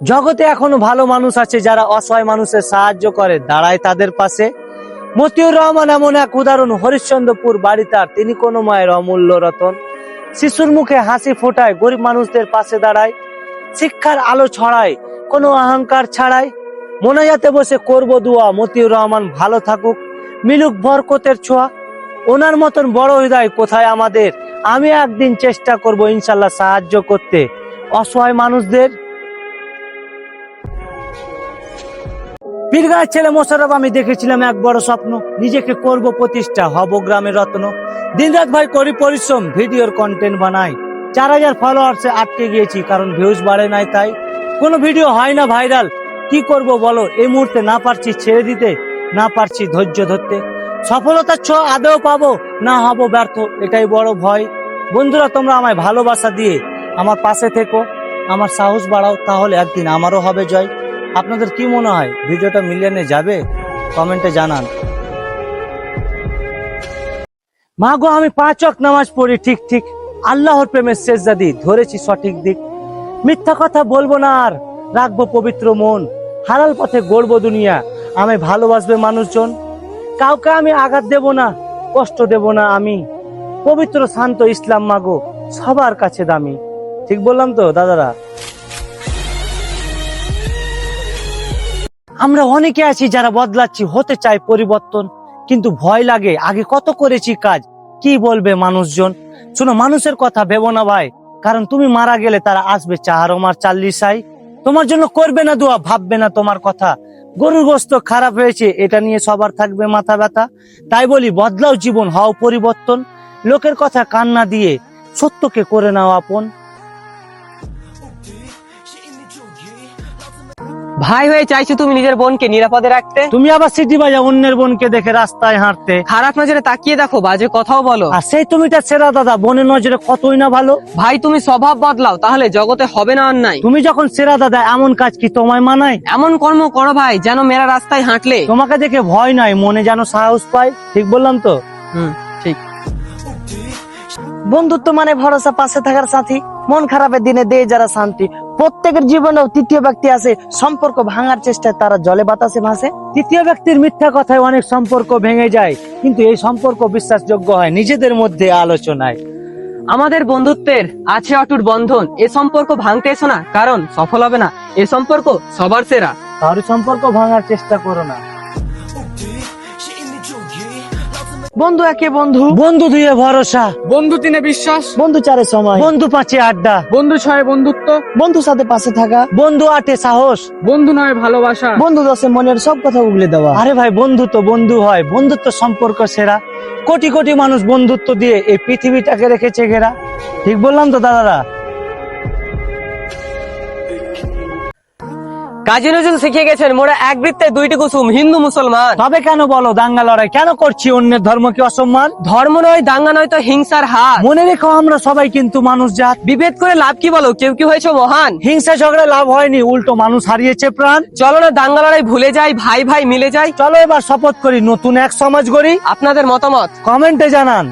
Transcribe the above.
জগতে এখনও ভালো মানুষ আছে যারা অসহায় মানুষের সাহায্য করে, দাঁড়ায় তাদের পাশে। মতিউর রহমান এমন এক উদাহরণ, হরিশ্চন্দ্রপুর বাড়ি তার তিনি কোনো মায়ের অমূল্য রতন। শিশুর মুখে হাসি ফোটায়, গরিব মানুষদের পাশে দাঁড়ায়। শিক্ষার আলো ছড়ায়, কোনো অহংকার ছাড়াই মোনাজাতে বসে করব দোয়া, মতিউর রহমান ভালো থাকুক, মিলুক বরকতের ছোঁয়া। ওনার মতন বড় হৃদয় কোথায় আমাদের? আমি একদিন চেষ্টা করব ইনশাল্লাহ সাহায্য করতে। অসহায় মানুষদের পীরগাঁয়ের ছেলে মোশারফ আমি দেখেছিলাম এক বড় স্বপ্ন। নিজেকে করব প্রতিষ্ঠা, হব গ্রামের রত্ন। দিনরাত ভাই করি পরিশ্রম, ভিডিওর কন্টেন্ট বানাই। চার হাজার ফলোয়ার্সে আটকে গিয়েছি, কারণ ভিউজ বাড়ে নাই তাই। কোনো ভিডিও হয় না ভাইরাল। কি করব বলো? এই মুহূর্তে না পারছি ছেড়ে দিতে, না পারছি ধৈর্য ধরতে। সফলতার ছ আদৌ পাবো, না হব ব্যর্থ, এটাই বড় ভয়। বন্ধুরা, তোমরা আমায় ভালোবাসা দিয়ে আমার পাশে থেকো। আমার সাহস বাড়াও, তাহলে একদিন আমারও হবে জয়। আপনাদের কি মনে হয়, ভিডিওটা মিলিয়নে যাবে? কমেন্টে জানান। মা গো, আমি পাঁচ ওয়াক্ত নামাজ পড়ি, ঠিক ঠিক। আল্লাহর প্রেমের শেষদাদি ধরেছি সঠিক দিক। মিথ্যা কথা বলব না আর, রাখব পবিত্র মন। হালাল পথে গড়বো দুনিয়া। আমি ভালোবাসবে মানুষজন। কাউকে আমি আঘাত দেব না, কষ্ট দেব না আমি। পবিত্র, শান্ত ইসলাম মাগো সবার কাছে দামি। ঠিক বললাম তো, দাদারা? আমরা অনেকে আছি যারা বদলাচ্ছি, হতে চাই পরিবর্তন, কিন্তু ভয় লাগে, আগে কত করেছি কাজ? কি বলবে মানুষজন? শোনো, মানুষের কথা ভেবো না ভাই, কারণ তুমি মারা গেলে তারা আসবে চাহার আমার চাল্লিশাই তোমার জন্য করবে না দোয়া, ভাববে না তোমার কথা। গরুর গোস্ত খারাপ হয়েছে, এটা নিয়ে সবার থাকবে মাথা ব্যথা। তাই বলি, বদলাও জীবন, হও পরিবর্তন। লোকের কথা কান্না দিয়ে সত্যকে করে নাও আপন। ভাই হয়ে চাইছো তুমি নিজের বোনকে নিরাপদে রাখতে? তুমি আবার সিটি বাজা অন্যের বোনকে দেখে রাস্তায় হাঁটতে। খারাপ নজরে তাকিয়ে দেখো বাজে কথাও বলো। আর সেই তুমিটা সেরা দাদা বোনের নজরে কতই না ভালো। ভাই তুমি স্বভাব বদলাও তাহলে জগতে হবে না অন্যায়। তুমি যখন সেরা দাদা এমন কাজ কি তোমায় মানায়? এমন কর্ম করো ভাই যেন মেরা রাস্তায় হাঁটলে। তোমাকে দেখে ভয় নাই মনে যেন সাহস পায়। ঠিক বললাম তো? হুম ঠিক। বন্ধুত্ব মানে ভরসা পাশে থাকার সাথী। মন খারাপের দিনে দেয় যারা শান্তি। প্রত্যেকের জীবনেও তৃতীয় ব্যক্তি আছে সম্পর্ক ভাঙার চেষ্টায় তারা জলে বাতাসে ভাসে। তৃতীয় ব্যক্তির মিথ্যা কথায় অনেক সম্পর্ক ভেঙে যায় কিন্তু এই সম্পর্ক বিশ্বাসযোগ্য হয় নিজেদের মধ্যে আলোচনায়। আমাদের বন্ধুত্বের আছে অটুট বন্ধন এ সম্পর্ক ভাঙতে এসো না কারণ সফল হবে না এ সম্পর্ক সবার সেরা। কারও সম্পর্ক ভাঙার চেষ্টা করো না। বন্ধু একে বন্ধু? বন্ধু দুয়ে ভরসা। বন্ধু তিনে বিশ্বাস। বন্ধু চারে সময়। বন্ধু পাঁচে আড্ডা। বন্ধু ছয় বন্ধুত্ব। বন্ধু সাথে পাশে থাকা। বন্ধু আটে সাহস। বন্ধু নয় ভালোবাসা। বন্ধু দশে মনের সব কথা উগলে দেওয়া। আরে ভাই বন্ধু তো বন্ধু হয়। বন্ধুত্ব সম্পর্ক সেরা। কোটি কোটি মানুষ বন্ধুত্ব দিয়ে এই পৃথিবীটাকে রেখেছে ঘেরা। ঠিক বললাম তো দাদারা? কাজী নজরুল শিখিয়ে গেছেন মোরা এক বৃত্তে দুইটি কুসুম হিন্দু মুসলমান। তবে কেন বলো দাঙ্গা লড়াই? কেন করছি অন্যের ধর্মকে অসম্মান? ধর্ম নয় দাঙ্গা নয় তো হিংসার হাত। মনে রেখো আমরা সবাই কিন্তু মানুষ জাত। বিভেদ করে লাভ কি বলো? কেউ কি হয়েছে মহান? হিংসা ঝগড়া লাভ হয়নি উল্টো মানুষ হারিয়েছে প্রাণ। চলো না দাঙ্গা লড়াই ভুলে যাই ভাই ভাই মিলে যাই। চলো এবার শপথ করি নতুন এক সমাজ গড়ি। আপনাদের মতামত? কমেন্টে জানান।